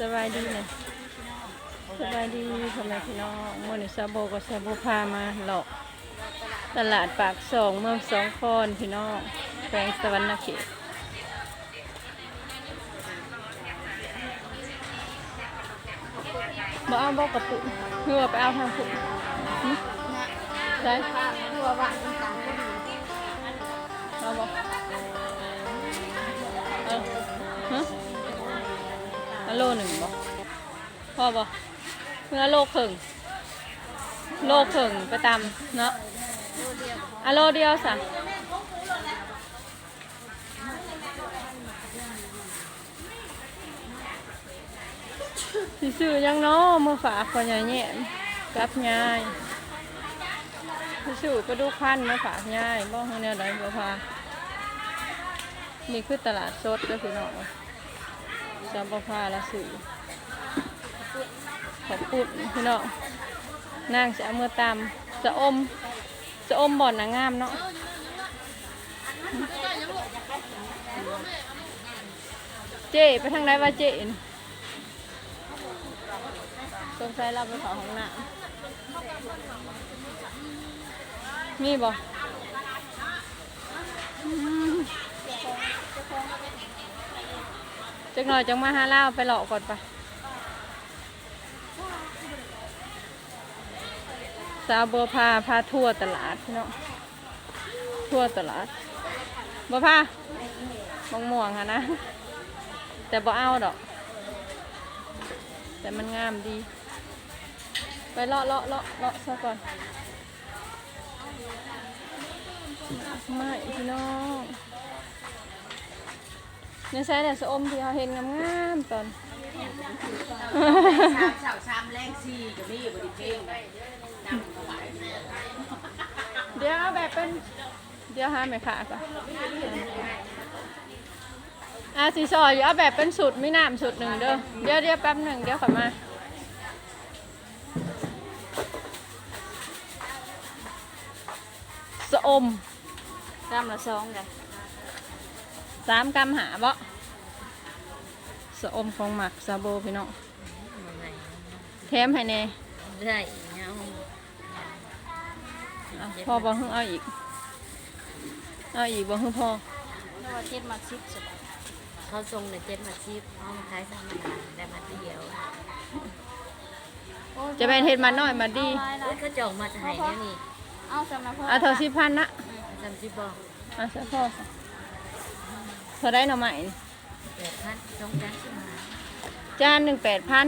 สบายดีเนี่ยสบายดีพ่อแม่พี่น้องเมื่อนี้ซาโบกับซาโบพามาเลาะตลาดปากสองเมืองสองคอนพี่น้องแปลงสวรรณเขตบ่เอาบ่กระปุกเพื่อไปเอาทางปุกหึได้ตัวว่อีสานก็ดีเอา อบ่เพื่อโลครึ่งโลครึ่งไปตำเนาะอะโลเดียวสะสิซื้อยังเนาะมือฝากคนใหญ่แย่มกับยายสิซื้อก็ดูพันมาฝากยายบ่ให้แนวใดบ่พานี่คือตลาดสดเด้อพี่น้องจำบ่พาละซื้อ ขอบคุณพี่น้องนางจะเอามือตามจะอมจะอมบ่อนนางงามเนาะเจ๊ไปทางไหนวะเจ๊นี่สงสัยเราไปเผาห้องน้ำมีบ่อืมจักหน่อยจังมาหาเล่าไปหลอกก่อนไปะ สาวบัวพาพาทั่วตลาดพี่น้องทั่วตลาดบัวพามองม่วงๆค่ะนะ แต่บ่เอาดอก แต่มันงามดี ไปเลาะเลาะเลาะเลาะซะก่อนไม่พี่น้องในใช้แต่สะอมที่เขาเห็นงามๆตอน ชามชาวชามแรงซีก็มีบริเพลงได้นำถวายเดี๋ยวเอาแบบเป็นเดี๋ยวหาไม่ขาก่อนอาสีซอยอยู่เอาแบบเป็นสูตรไม่น้ำสูตรหนึ่งเด้อเดี๋ยวเดี๋ยวแป๊บหนึ่งเดี๋ยวขับมาสะอมกำละสองเลยสามกรัมหาบ่ะอมของหมักซาโบพี่น้องแถมให้แน่ได้เนาะอะพอบ่ฮึ่งเอาอีก เอาอีกบ่ฮึ่งพอเพราะว่าเจ็ดมาชิปสุดเขาทรงในเจ็ดมาชิปเอามาขายสามมาได้มาทีเดียวจะเป็นเห็ดมันน้อยมาดีโอ้ยเขาจองมาจะให้เนี่ยนี่ เอาสำหรับพ่อเอาเท่าสิพันนะจำชิปบอกเอาซะพอซะเท่าได้หน่อใหม่นี่แปด พันสองจานสิบห้าจานหนึ่งแปดพัน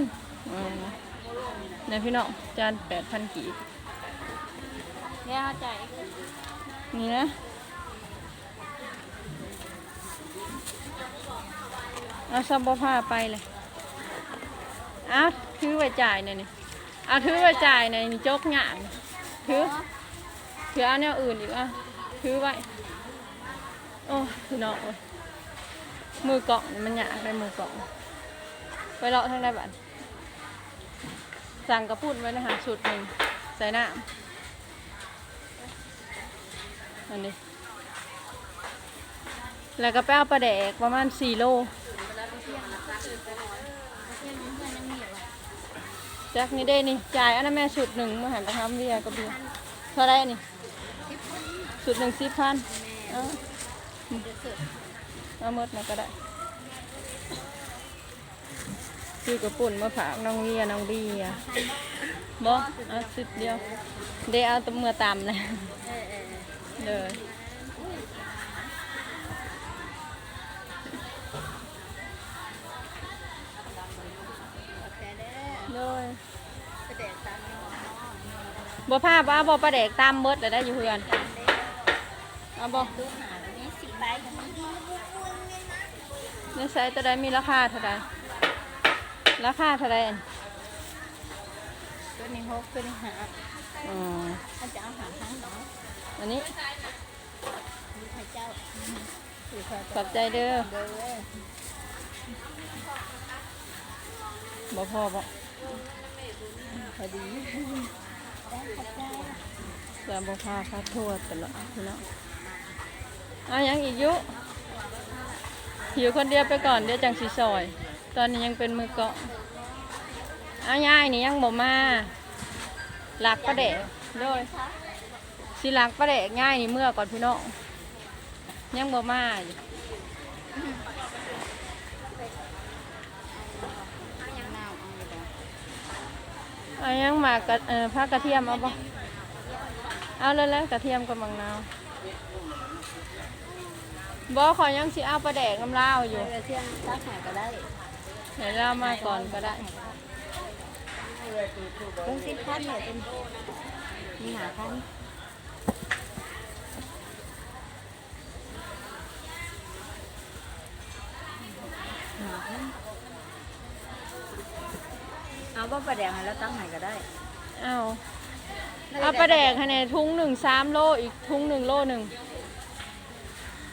เนี่ยพี่น้องจานแปดพันกีบเดี๋ยเอาใจนี่นะเอาซับบผ้าไปเลยเอาถือไว้จ่ายหน่อยนี่เอาถือไว้จ่ายหน่อยนี่จกหยางถือถือเอาแนวอื่นอีกอะถือไว้โอ้พี่น้องเอ้ย มือกล่องมันหยาไปมือกล่อง ไปเลาะทางได้บ้านสั่งกระปุ่นไว้นะฮะชุดหนึ่งใส่น้ำอันนี้ แล้วก็ไปเอาปลาแดกประมาณสี่โลแจ็คนี่ได้นี่จ่ายอันนั้นแม่ชุดหนึ่งมาหันไปทำเบียร์กับเบียร์เท่าไรนี่ชุดหนึ่งสิบพันเอ เอาหมดมาก็ได้ซื้อกระปุ่นมาฝากน้องเวียน้องเบียร์บ่เอาสิบเดียวเดี๋ยวเอาตัวมือตามเลยเออเอเลยบ่ผ้าบ่าบ่ปลาแดกตามเบิดแต่ได้อยู่เพื่อนเอาบ่ ในไซส์ตัวใดมีราคาเท่าใดราคาเท่าใดอันตัวนี้หกตัวนี้หาอ๋อถ้าจะเอาหาทั้งเนาะอันนี้ดูให้เจ้าดูเขาขอบใจเด้อเด้อบ่พอบ่พอดีได้ขอบใจแต่บ่พาพาทั่วตลอดพี่น้องเอาหยังอีกอยุอ ยู่คนเดียวไปก่อนเดี๋ยวจังสิซอย ตอนนี้ยังเป็นมือเกาะอายายนี่ยังบ่มาหลักประเดกด้วยสิหลักประเดกง่ายนี่เมื่อก่อนพี่น้องยังบ่มาอยู่ยังนาวเอายังมากระเอ่อผ้ากระเทียมเอาบ่เอาเลยแล้วกระเทียมกับมังนาว บ่ขอยยังสิเอาประเดกน้ำลาวอยู่เดี๋ยวเที่ยงตักแหก็ได้เดี๋ยวเรามาก่อนก็ได้เพิ่งสิบพันเนี่ยเป็นมีหาพันเอาบ่ประแดงให้แล้วตั้งไหนก็ได้เอาเอาประเดกให้ในทุงหนึ่งสามโลอีกทุงหนึ่งโลหนึ่ง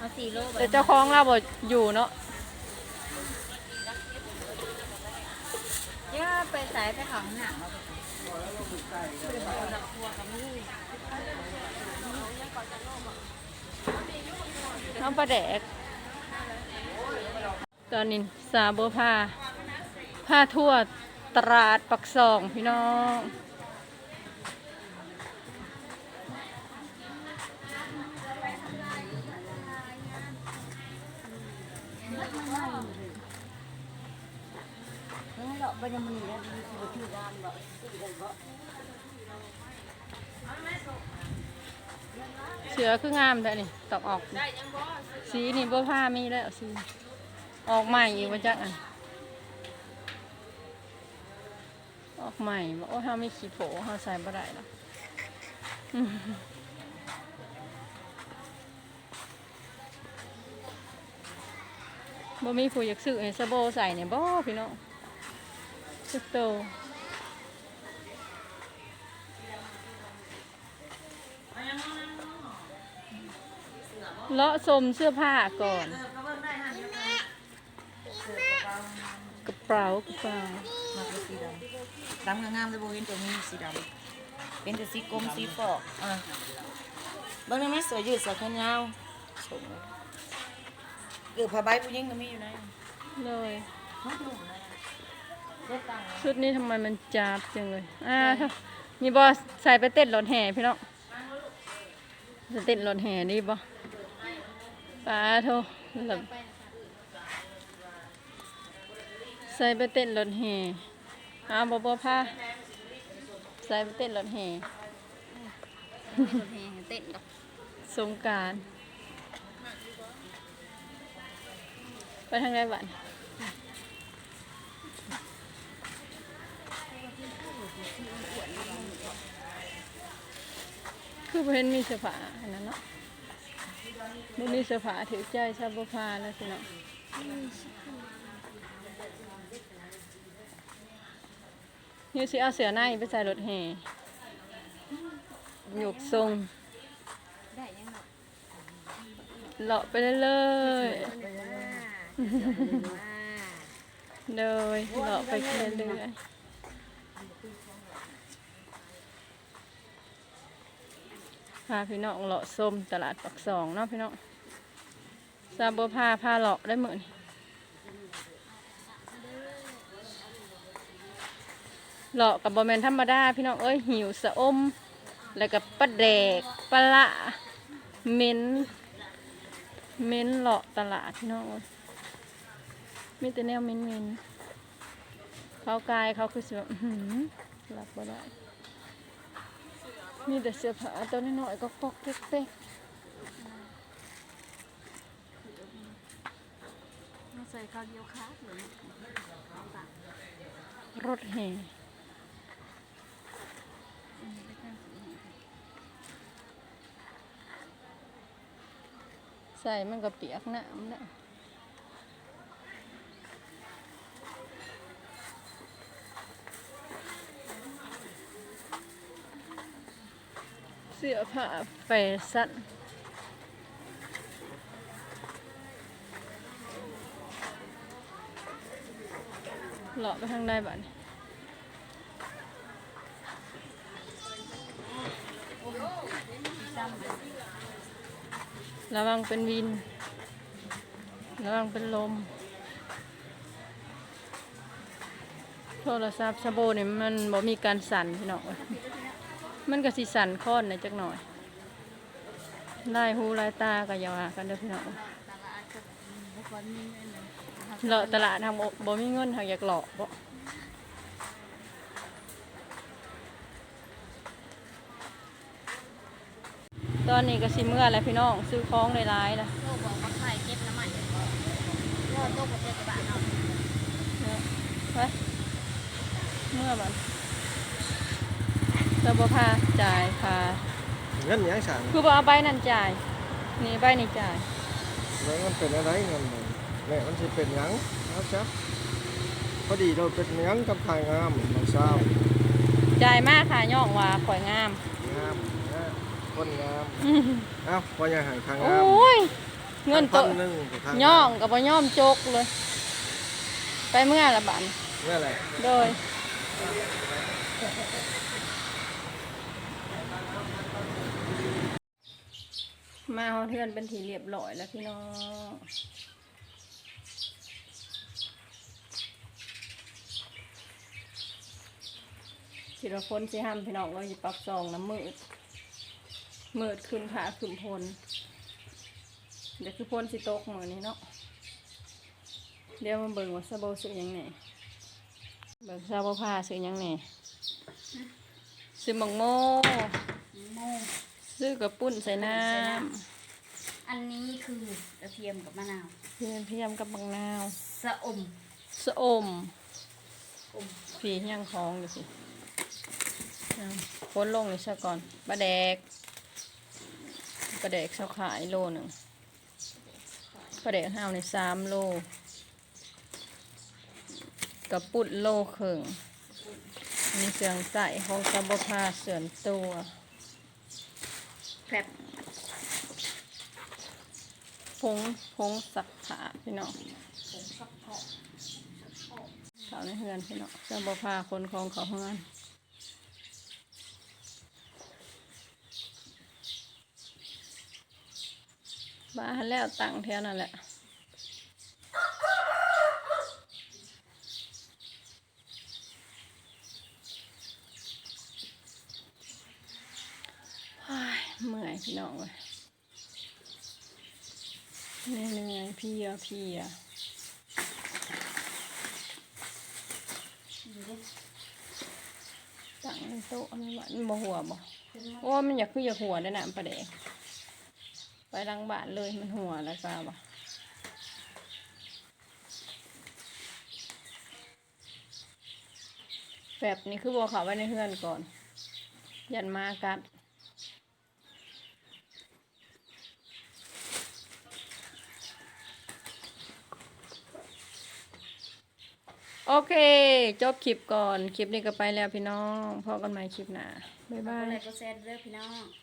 เอาสี่โลไปแต่เจ้าของเราบ่อยู่เนาะเนี่ยไปสายไปขังหนังเอาไปเอาประเดก ตอนนี้สาบพาพาทั่วตราดปักซองพี่น้อง เสื้อได้บ่เสือคืองามแต่นี่ตอกออก สีนี่บ่ผ้ามีแล้วสีออกใหม่อีกว่าจักอันออกใหม่บอกว่าเฮาไม่ขี้โผเฮาใส่บ่ได้หรอ บ่มีผู้อยากซื้อให้สะโบใส่เนี่ยบ่พี่น้องสุดโตเลาะสมเสื้อผ้าก่อน กระเป๋ากระเป๋ามาเป็นสีดำดำงามๆเลยโบเห็นตัวนี้สีดำเป็นแต่สีกลมสีฟอกอะบางทีไม่สวยยืดเสื้อแขนยาวสวย เลยเกือบผ้าใบผู้หญิงก็มีอยู่นะเลยเลือกตั้งชุดนี้ทำไมมันจับจังเลย อ่าถ้ามีบอสใส่ไปเต้นรถแห่พี่น้องจะเต้นรถแห่ดีบ่ป้าโทหลับใส่ไปเต้นรถแห่อ้าวบอบผ้าใส่ไปเต้นรถแห่คนแห่เต้นดอกสงกราร ไปทางไหนบ้านคือเห็นมีเสื้อผ้าอันนั้นเนาะบ่มีเสื้อผ้าถือใจชาวบ่พาแล้วสิเนาะนี่สิเอาเสือในไปใส่รถแห่หยกทรงเลาะไปเรื่อยๆ เลยเลาะไปเรื่อยๆพาพี่น้องเลาะส้มตลาดปักสองเนาะพี่น้องซาบพาพาเลาะได้เหมือนเลาะกับบอแมนธรรมดาพี่น้องเอ้ยหิวสะอม แล้วก็ปลาแดกปลาละเม้นเม้นเลาะตลาดพี่น้องเอ้ย มีแต่แนวเมนเมนเขากายเขาคือสิแบบอื้อหือรับบ่ได้มีแต่เสื้อผ้าตัวน้อยๆก็ปอกเป๊กมาใส่ข้าวเดียวคาหมือนรถแห่ใส่มันก็เปียกน้ำนะ สื้อผ้าแฟชั่นเลาะไปทางใดบ้านระวังเป็นวิน ระวังเป็นลม โทรศัพท์ชาโบนี่มันบ่มีการสั่นพี่น้อง มันก็สิสั่นค้อนหน่อยจักหน่อยลายหูลายตาก็อย่าว่ากันเด้อพี่น้องเลาะตลาดทางบ่บ่มีเงินทางอยากหลอกบ่ตอนนี้ก็สิเมื่อแล้วพี่น้องซื้อของหลายๆแล้วโลกบอกว่าใครเก็บน้ำมันโลกโลกประเทศกระบะเนาะไปเมื่อบัน เราบ่พาจ่ายค่ะเงินหยังสั่งคือบ่เอาใบนั่นจ่าย นี่ใบนี่จ่ายแล้วมันเป็นอะไรเงินมันแม่มันสิเป็นหยังครับจ๊ะพอดีเราเป็นหยังกับขายงามมันเศร้าจ่ายมากค่ะย่องว่าข่อยงามงามนะคนงามเอ้าพอยังหายทางโองาม้ยเงินโตพัหนึงก็ทางย่องกับบ่ย่อมจกเลย ไปเมื่อละบันนั่นแหละโดย มาฮอเทือนเป็นทีเรียบร้อยแล้วพี่น้องสิรพลสิห้ามพี่น้องเราจะปรับซองน้ำมืดมืดขึ้นขาขึ้นพลเดี๋ยวคือพลสิตกมือนี้เนาะเดี๋ยวมาเบิ่งว่าซาโบซื้อยังไงเบิ่งซาโบผ้าซื้อยังไงซื้อหมังโมโม ซื้อกระปุ้นใส่น้อันนี้คือกระเทียมกับมะนาวำเพียมเพียมกับบังนาวสะอมสะอมอมผีย่างคองอยู่สิอ่าพ้นลงนี่ซะก่อนปลาแดกปลาแดกเสาขายโลหนึ่งปลาแดกห้าวในสามโลกระปุดโลครึ่งมีเครื่องใส่ของกระบพาเสื่อนตัว แซ่บพงผงสักขาพี่น้องผงซักทองเขาในเฮือนพี่น้องกระบพาคนของเขาเฮือนบ้านแล้วตังแถวนั่นแหละ อ้าย เมื่อยพี่น้องเลยเหนื่อยเพียเพลียตั้งโต๊ะนี่ว่ามันบ่หัวบ่โอ้มันอยากคืออยากหัวได้อนะประเดกไปหลังบ้านเลยมันหัวแล้วก็บ่แบบนี้คือบอกเขาไว้ในเฮือนก่อน ยันมากัด โอเค จบคลิปก่อน คลิปนี้ก็ไปแล้วพี่น้องพอกันใหม่คลิปหน้าบ๊ายบาอะไรยก็แซ่บเด้อพี่น้อง